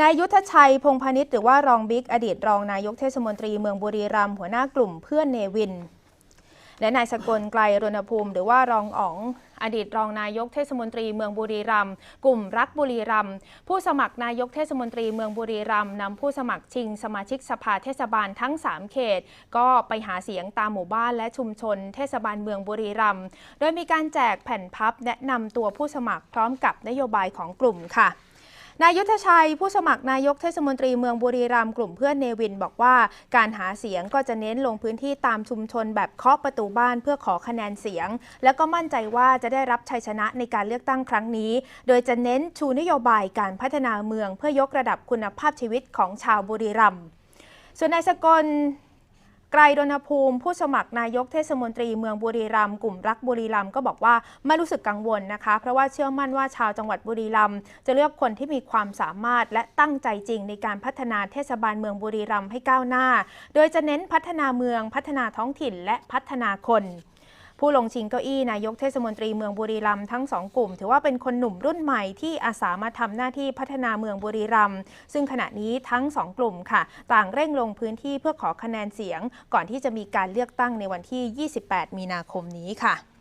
นายยุทธชัยพงพาณิชย์หรือว่ารองบิ๊กอดีตรองนายกเทศมนตรีเมืองบุรีรัมย์หัวหน้ากลุ่มเพื่อนเนวิน และนายสกลไกลรณภูมิ หรือว่ารองอ๋องอดีตรองนายกเทศมนตรีเมืองบุรีรัมย์กลุ่มรักบุรีรัมย์ผู้สมัครนายกเทศมนตรีเมืองบุรีรัมย์นำผู้สมัครชิงสมาชิกสภาเทศบาลทั้ง 3 เขต ก็ไปหาเสียงตามหมู่บ้านและชุมชน เทศบาลเมืองบุรีรัมย์โดยมีการแจกแผ่นพับแนะนำตัวผู้สมัครพร้อมกับนโยบายของกลุ่มค่ะ นายยุทธชัยผู้สมัครนายกเทศมนตรีเมืองบุรีรัมย์กลุ่มเพื่อนเนวินบอกว่า การหาเสียงก็จะเน้นลงพื้นที่ตามชุมชนแบบเคาะประตูบ้านเพื่อขอคะแนนเสียง แล้วก็มั่นใจว่าจะได้รับชัยชนะในการเลือกตั้งครั้งนี้ โดยจะเน้นชูนโยบายการพัฒนาเมือง เพื่อยกระดับคุณภาพชีวิตของชาวบุรีรัมย์ส่วนนายสกล ไกรดนภูมิ ผู้สมัครนายกเทศมนตรีเมืองบุรีรัมย์กลุ่มรักบุรีรัมย์ก็บอกว่าไม่รู้สึกกังวลนะคะ เพราะว่าเชื่อมั่นว่าชาวจังหวัดบุรีรัมย์จะเลือกคนที่มีความสามารถและตั้งใจจริงในการพัฒนาเทศบาลเมืองบุรีรัมย์ให้ก้าวหน้า โดยจะเน้นพัฒนาเมืองพัฒนาท้องถิ่นและพัฒนาคน ผู้ลงชิงเก้าอี้นายกเทศมนตรีเมืองบุรีรัมย์ทั้งสองกลุ่ม ถือว่าเป็นคนหนุ่มรุ่นใหม่ที่อาสามาทำหน้าที่พัฒนาเมืองบุรีรัมย์ซึ่งขณะนี้ทั้งสองกลุ่มค่ะ ต่างเร่งลงพื้นที่เพื่อขอคะแนนเสียง ก่อนที่จะมีการเลือกตั้งในวันที่ 28 มีนาคมนี้ค่ะ